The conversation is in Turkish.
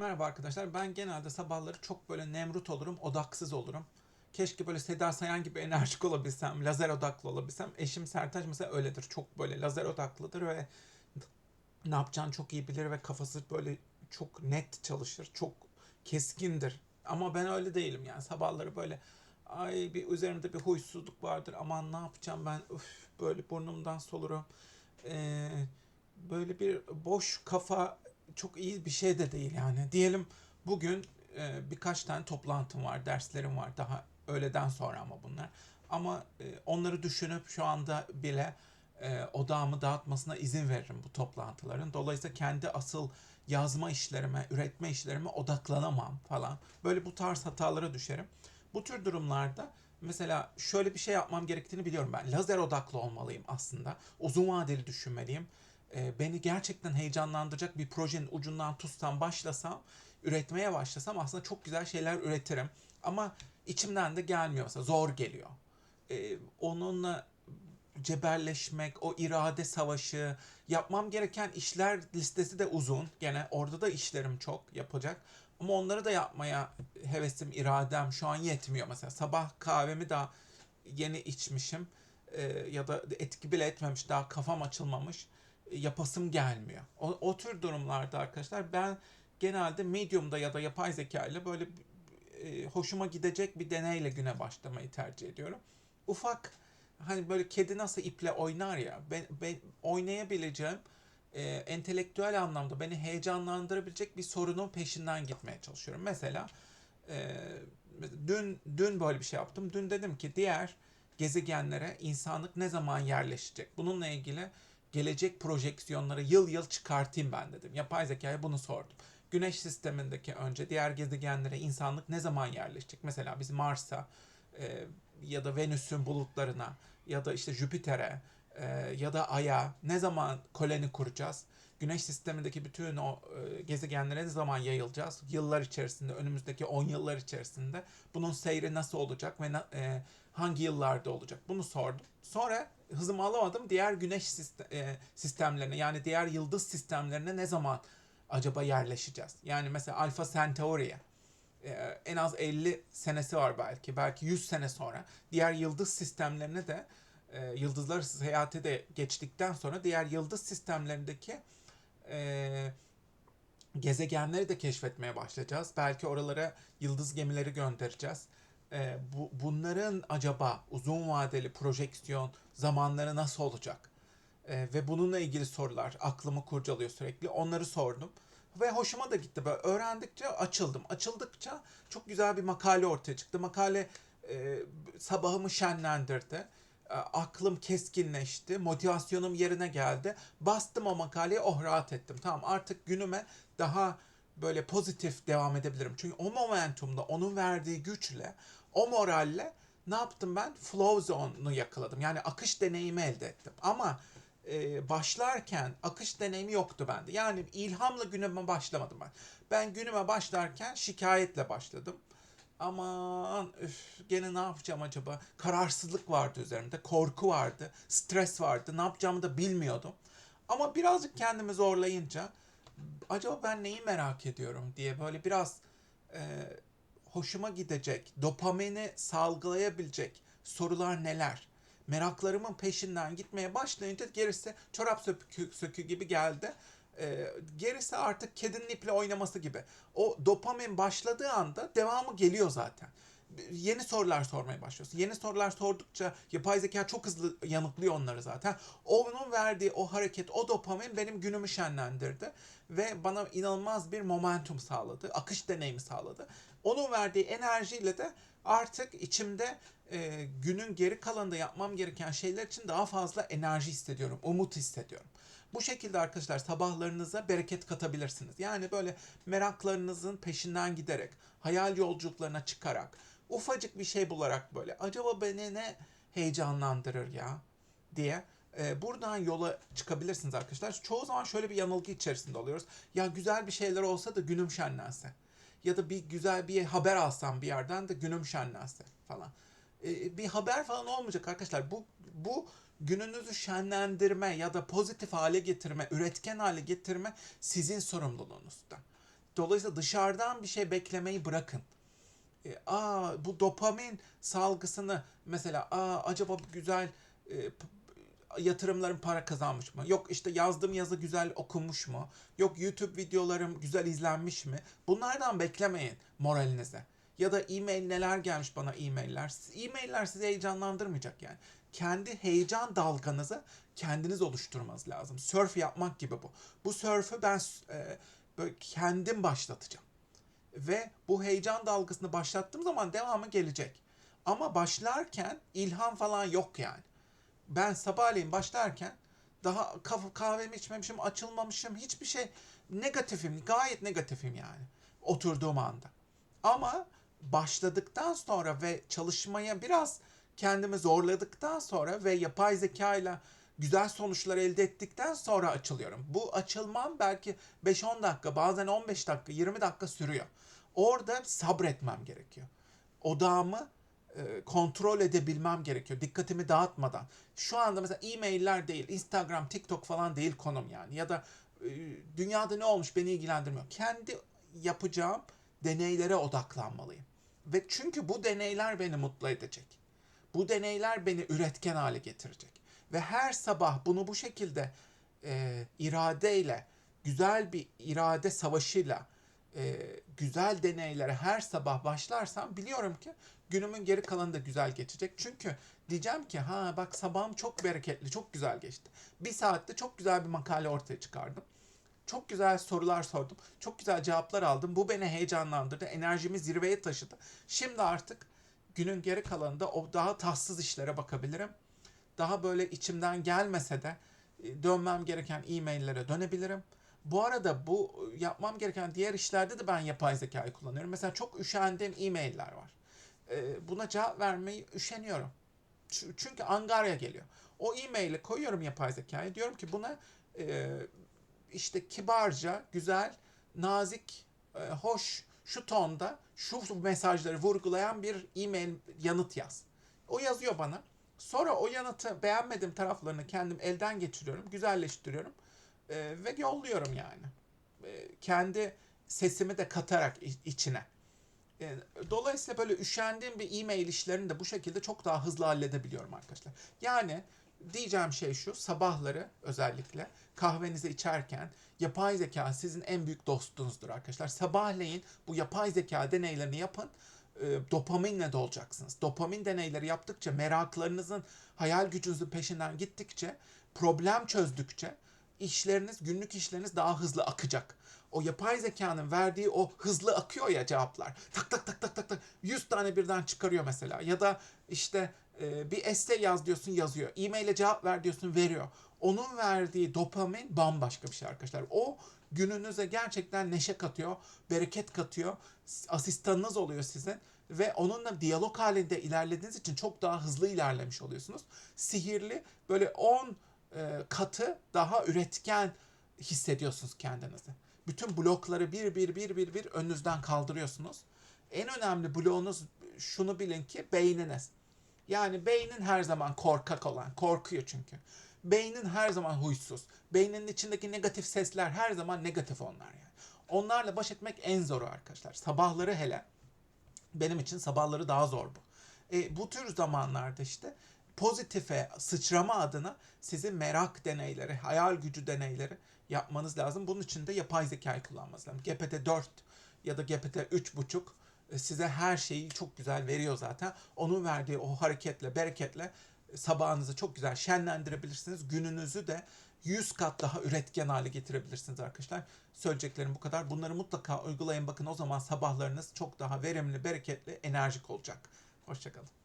Merhaba arkadaşlar. Ben genelde sabahları çok böyle nemrut olurum, odaksız olurum. Keşke böyle Seda Sayan gibi enerjik olabilsem, lazer odaklı olabilsem. Eşim Sertaç mesela öyledir. Çok böyle lazer odaklıdır ve ne yapacağını çok iyi bilir ve kafası böyle çok net çalışır. Çok keskindir. Ama ben öyle değilim yani. Sabahları böyle ay bir üzerimde bir huysuzluk vardır. Aman ne yapacağım ben? Üf, böyle burnumdan solurum. Ee, böyle bir boş kafa çok iyi bir şey de değil yani. Diyelim bugün e, birkaç tane toplantım var, derslerim var daha öğleden sonra ama bunlar. Ama e, onları düşünüp şu anda bile e, odağımı dağıtmasına izin veririm bu toplantıların. Dolayısıyla kendi asıl yazma işlerime, üretme işlerime odaklanamam falan. Böyle bu tarz hatalara düşerim. Bu tür durumlarda mesela şöyle bir şey yapmam gerektiğini biliyorum ben. Lazer odaklı olmalıyım aslında. Uzun vadeli düşünmeliyim e, beni gerçekten heyecanlandıracak bir projenin ucundan tutsam, başlasam, üretmeye başlasam aslında çok güzel şeyler üretirim. Ama içimden de gelmiyor mesela zor geliyor. E, onunla cebelleşmek, o irade savaşı, yapmam gereken işler listesi de uzun. Gene orada da işlerim çok yapacak. Ama onları da yapmaya hevesim, iradem şu an yetmiyor. Mesela sabah kahvemi daha yeni içmişim. E, ya da etki bile etmemiş, daha kafam açılmamış yapasım gelmiyor. O, o tür durumlarda arkadaşlar ben genelde medium'da ya da yapay zeka ile böyle e, hoşuma gidecek bir deneyle güne başlamayı tercih ediyorum. Ufak hani böyle kedi nasıl iple oynar ya ben, ben oynayabileceğim e, entelektüel anlamda beni heyecanlandırabilecek bir sorunun peşinden gitmeye çalışıyorum. Mesela e, dün dün böyle bir şey yaptım. Dün dedim ki diğer gezegenlere insanlık ne zaman yerleşecek? Bununla ilgili gelecek projeksiyonları yıl yıl çıkartayım ben dedim. Yapay zekaya bunu sordum. Güneş sistemindeki önce diğer gezegenlere insanlık ne zaman yerleşecek? Mesela biz Mars'a e, ya da Venüs'ün bulutlarına ya da işte Jüpiter'e e, ya da Ay'a ne zaman koloni kuracağız? Güneş sistemindeki bütün o e, gezegenlere ne zaman yayılacağız? Yıllar içerisinde, önümüzdeki 10 yıllar içerisinde bunun seyri nasıl olacak ve e, hangi yıllarda olacak? Bunu sordum. Sonra hızımı alamadım. Diğer güneş sistem, e, sistemlerine yani diğer yıldız sistemlerine ne zaman acaba yerleşeceğiz? Yani mesela Alpha Centauri'ye e, en az 50 senesi var belki. Belki 100 sene sonra diğer yıldız sistemlerine de e, yıldızlar seyahate de geçtikten sonra diğer yıldız sistemlerindeki e, gezegenleri de keşfetmeye başlayacağız. Belki oralara yıldız gemileri göndereceğiz. E, bu, bunların acaba uzun vadeli projeksiyon zamanları nasıl olacak? E, ve bununla ilgili sorular aklımı kurcalıyor sürekli. Onları sordum. Ve hoşuma da gitti. Böyle öğrendikçe açıldım. Açıldıkça çok güzel bir makale ortaya çıktı. Makale e, sabahımı şenlendirdi. E, aklım keskinleşti. Motivasyonum yerine geldi. Bastım o makaleye oh rahat ettim. Tamam artık günüme daha böyle pozitif devam edebilirim. Çünkü o momentumda onun verdiği güçle, o moralle ne yaptım ben? Flow zone'u yakaladım. Yani akış deneyimi elde ettim. Ama e, başlarken akış deneyimi yoktu bende. Yani ilhamla günüme başlamadım ben. Ben günüme başlarken şikayetle başladım. Aman üf, gene ne yapacağım acaba? Kararsızlık vardı üzerimde, korku vardı, stres vardı. Ne yapacağımı da bilmiyordum. Ama birazcık kendimi zorlayınca acaba ben neyi merak ediyorum diye böyle biraz e, hoşuma gidecek, dopamini salgılayabilecek sorular neler? Meraklarımın peşinden gitmeye başlayınca gerisi çorap sökü, sökü gibi geldi. E, gerisi artık kedinin iple oynaması gibi. O dopamin başladığı anda devamı geliyor zaten. Yeni sorular sormaya başlıyorsun. Yeni sorular sordukça yapay zeka çok hızlı yanıtlıyor onları zaten. Onun verdiği o hareket, o dopamin benim günümü şenlendirdi. Ve bana inanılmaz bir momentum sağladı. Akış deneyimi sağladı. Onun verdiği enerjiyle de artık içimde e, günün geri kalanında yapmam gereken şeyler için daha fazla enerji hissediyorum, umut hissediyorum. Bu şekilde arkadaşlar sabahlarınıza bereket katabilirsiniz. Yani böyle meraklarınızın peşinden giderek, hayal yolculuklarına çıkarak, ufacık bir şey bularak böyle acaba beni ne heyecanlandırır ya diye e, buradan yola çıkabilirsiniz arkadaşlar. Çoğu zaman şöyle bir yanılgı içerisinde oluyoruz. Ya güzel bir şeyler olsa da günüm şenlense. Ya da bir güzel bir haber alsam bir yerden de günüm şenlense falan. E, bir haber falan olmayacak arkadaşlar. Bu bu gününüzü şenlendirme ya da pozitif hale getirme, üretken hale getirme sizin sorumluluğunuzda. Dolayısıyla dışarıdan bir şey beklemeyi bırakın. E, aa bu dopamin salgısını mesela aa acaba güzel e, yatırımlarım para kazanmış mı? Yok işte yazdığım yazı güzel okunmuş mu? Yok YouTube videolarım güzel izlenmiş mi? Bunlardan beklemeyin moralinize. Ya da e-mail neler gelmiş bana e-mailler. E-mailler sizi heyecanlandırmayacak yani. Kendi heyecan dalganızı kendiniz oluşturmanız lazım. Surf yapmak gibi bu. Bu surf'ü ben e, böyle kendim başlatacağım. Ve bu heyecan dalgasını başlattığım zaman devamı gelecek. Ama başlarken ilham falan yok yani. Ben sabahleyin başlarken daha kahvemi içmemişim, açılmamışım. Hiçbir şey negatifim, gayet negatifim yani oturduğum anda. Ama başladıktan sonra ve çalışmaya biraz kendimi zorladıktan sonra ve yapay zeka ile güzel sonuçlar elde ettikten sonra açılıyorum. Bu açılmam belki 5-10 dakika, bazen 15 dakika, 20 dakika sürüyor. Orada sabretmem gerekiyor. Odağımı e, kontrol edebilmem gerekiyor. Dikkatimi dağıtmadan. Şu anda mesela e-mailler değil, Instagram, TikTok falan değil konum yani. Ya da e, dünyada ne olmuş beni ilgilendirmiyor. Kendi yapacağım deneylere odaklanmalıyım. Ve çünkü bu deneyler beni mutlu edecek. Bu deneyler beni üretken hale getirecek. Ve her sabah bunu bu şekilde e, iradeyle, güzel bir irade savaşıyla, e, güzel deneylere her sabah başlarsam biliyorum ki günümün geri kalanı da güzel geçecek. Çünkü diyeceğim ki ha bak sabahım çok bereketli, çok güzel geçti. Bir saatte çok güzel bir makale ortaya çıkardım. Çok güzel sorular sordum. Çok güzel cevaplar aldım. Bu beni heyecanlandırdı. Enerjimi zirveye taşıdı. Şimdi artık günün geri kalanında o daha tatsız işlere bakabilirim. Daha böyle içimden gelmese de e, dönmem gereken e-maillere dönebilirim. Bu arada bu e, yapmam gereken diğer işlerde de ben yapay zekayı kullanıyorum. Mesela çok üşendiğim e-mailler var. E, Buna cevap vermeyi üşeniyorum. Çünkü angarya geliyor. O e-maili koyuyorum yapay zekaya. Diyorum ki buna işte kibarca, güzel, nazik, e, hoş, şu tonda şu mesajları vurgulayan bir e-mail yanıt yaz. O yazıyor bana. Sonra o yanıtı beğenmediğim taraflarını kendim elden geçiriyorum, güzelleştiriyorum e, ve yolluyorum yani. E, kendi sesimi de katarak içine. Dolayısıyla böyle üşendiğim bir e-mail işlerini de bu şekilde çok daha hızlı halledebiliyorum arkadaşlar. Yani diyeceğim şey şu, sabahları özellikle kahvenizi içerken yapay zeka sizin en büyük dostunuzdur arkadaşlar. Sabahleyin bu yapay zeka deneylerini yapın. E, dopaminle dolacaksınız. Dopamin deneyleri yaptıkça meraklarınızın, hayal gücünüzün peşinden gittikçe, problem çözdükçe işleriniz, günlük işleriniz daha hızlı akacak. O yapay zekanın verdiği o hızlı akıyor ya cevaplar. Tak tak tak tak tak tak 100 tane birden çıkarıyor mesela. Ya da işte e, bir essay yaz diyorsun yazıyor. E-mail'e cevap ver diyorsun veriyor. Onun verdiği dopamin bambaşka bir şey arkadaşlar. O gününüze gerçekten neşe katıyor, bereket katıyor. Asistanınız oluyor sizin ve onunla diyalog halinde ilerlediğiniz için çok daha hızlı ilerlemiş oluyorsunuz. Sihirli böyle 10 e, katı daha üretken hissediyorsunuz kendinizi. Bütün blokları bir bir bir bir bir önünüzden kaldırıyorsunuz. En önemli bloğunuz şunu bilin ki beyniniz. Yani beynin her zaman korkak olan, korkuyor çünkü. Beynin her zaman huysuz. Beyninin içindeki negatif sesler her zaman negatif onlar yani. Onlarla baş etmek en zoru arkadaşlar. Sabahları hele. Benim için sabahları daha zor bu. E, bu tür zamanlarda işte pozitife sıçrama adına sizin merak deneyleri, hayal gücü deneyleri yapmanız lazım. Bunun için de yapay zekayı kullanmanız lazım. GPT-4 ya da GPT-3.5 e, size her şeyi çok güzel veriyor zaten. Onun verdiği o hareketle, bereketle e, sabahınızı çok güzel şenlendirebilirsiniz. Gününüzü de 100 kat daha üretken hale getirebilirsiniz arkadaşlar. Söyleyeceklerim bu kadar. Bunları mutlaka uygulayın. Bakın o zaman sabahlarınız çok daha verimli, bereketli, enerjik olacak. Hoşçakalın.